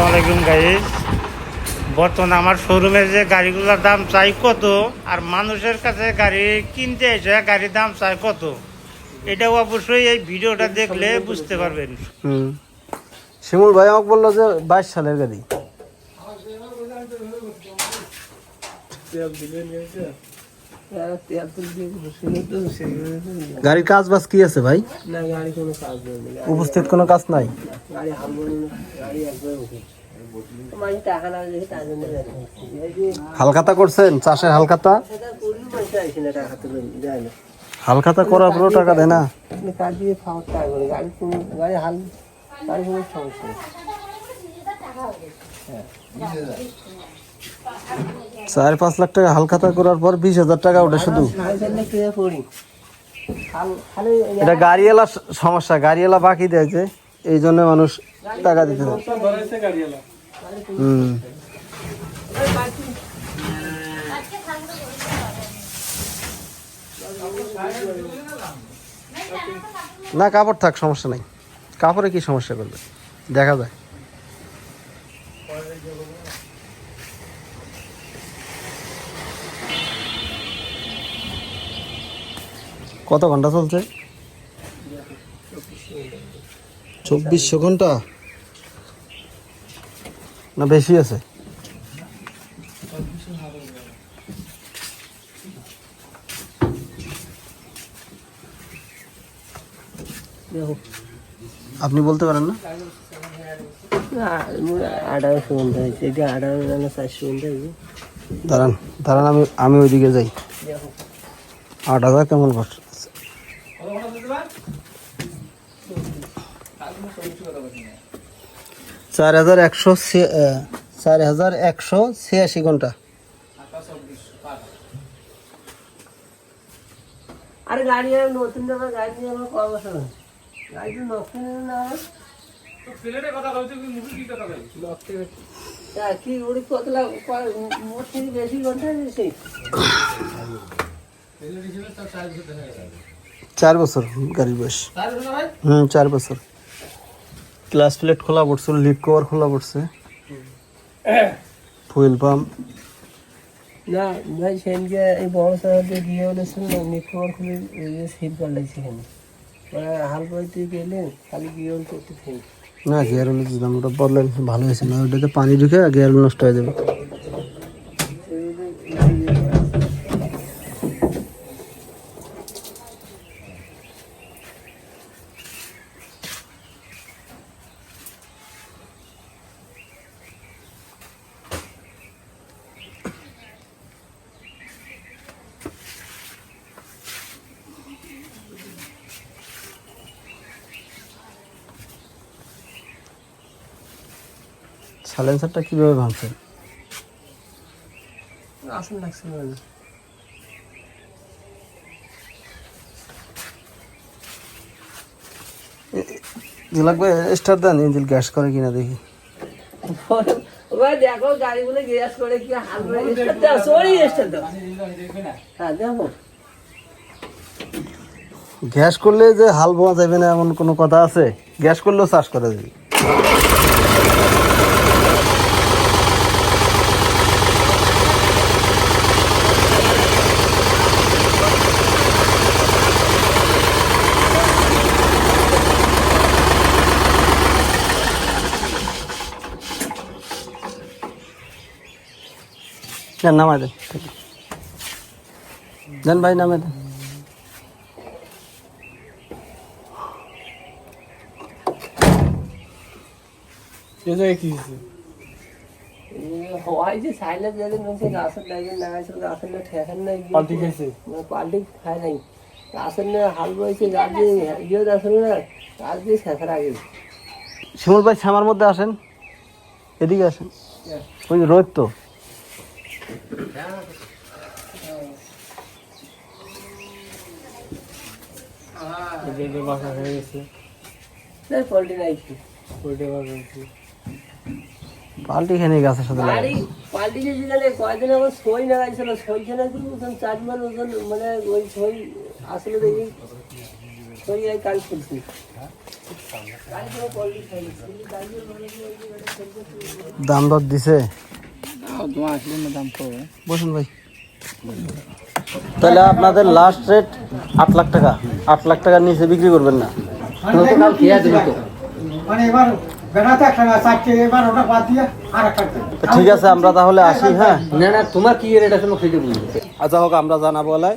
আসসালামু আলাইকুম গাইজ বর্তমানে আমার শোরুমের যে গাড়িগুলোর দাম চাই কত আর মানুষের কাছে গাড়ি কিনতে এসে গাড়ির দাম চাই কত, এটাও অবশ্যই এই ভিডিওটা দেখলে বুঝতে পারবেন। শিমুল ভাই আমাকে বলল যে বাইশ সালের গাড়ি। গাড়ির কাজ বাজ কি আছে ভাই? উপস্থিত কোনো কাজ নাই? হালখাতা করছেন? চাষের না হালখাতা করার পরেও টাকা দেয় না? সমস্যা চার পাঁচ লাখ টাকা হালখাতা করার পর বিশ হাজার টাকা ওঠে শুধু। এটা গাড়িওয়ালা সমস্যা, গাড়িওয়ালা বাকি দেয় যে, এই জন্য মানুষ টাকা দিতে হুম। না, কাপড় থাক, সমস্যা নাই। কাপড়ে কি সমস্যা করবে? দেখা যায় কত ঘণ্টা চলছে? চব্বিশশো ঘণ্টা? না বেশি আছে। আপনি বলতে পারেন না? আঠারোশো ঘণ্টা হয়েছে। এটা আঠারো না চারশো ঘণ্টা হয়েছে। দাঁড়ান দাঁড়ান আমি আমি ওইদিকে যাই। আট হাজার কেমন কষ্ট? চার হাজার একশো চার হাজার একশো ছিয়াশি ঘণ্টা। আরে গাড়ি নতুন গাড়ি নিয়ে আমার কয় বছর গাড়ি তো নতুন না কি ওরে কত লাখ কয়- মোট থেকে বেশি ঘণ্টা দিয়েছে চার বছর গাড়ির বয়স। হুম চার বছর। ক্লাস প্লেট খোলা পড়ছে লিপ কভার খোলা পড়ছে। ফুয়েল পাম্প না ভাই সেদিনকে এই বড় শহরে গিয়ে বলেছিল না নিখবর খুলে ওই যে সিট পাল্টাইছে এখানে। মানে হাল পাইতে গেলে খালি গিয়ে করতে না গিয়ার হলে দিলাম ওটা বদলেন ভালো হয়েছে না ওটাতে পানি ঢুকে গিয়ার নষ্ট হয়ে যাবে। সাইলেন্সারটা কীভাবে ভাঙছেন আসল যে লাগবে স্টার দেন ইঞ্জিল গ্যাস করে কিনা দেখি। দেখো গাড়িগুলো গ্যাস করে কি হ্যাঁ দেখো। গ্যাস করলে যে হাল বোয়া যাবে না এমন কোনো কথা আছে? গ্যাস করলেও চাষ করা যাবে দেন নামাই দেন দেন ভাই নামাই দেন হওয়াই যে সাইলেন্স যদি মনে গাছের লাগে না গাছের গাছের না ঠেকান নাই পাল্টি খাইছে পাল্টি খায় নাই গাছের না হাল বইছে গাছ দিয়ে ইয়ে আসলে না গাছ দিয়ে শেখার আগে শিমুল ভাই শ্যামার মধ্যে আসেন। এদিকে আসেন। ওই রোদ তো। পাল্টি খেয়ে নিয়ে গাছের সাথে লাগে পাল্টি যে কয়দিন আমার সই না গাইছিল সইখানে কি ওখানে চার মাস ওজন মানে ওই সই আসলে দেখি সরি এই কাল খুলছি দাম দর দিছে? বসুন ভাই। তাহলে আপনাদের লাস্ট রেট আট লাখ টাকা। আট লাখ টাকার নিচে বিক্রি করবেন না। কাল খেয়ে দেবে তো। মানে এবার বেড়াতে একটা চারটে এবার ওটা বাদ দিয়ে আর একটা তো ঠিক আছে আমরা তাহলে আসি হ্যাঁ। না না তোমার কি রেট আছে মোক সেটা বলব। আচ্ছা হোক আমরা জানাব বলে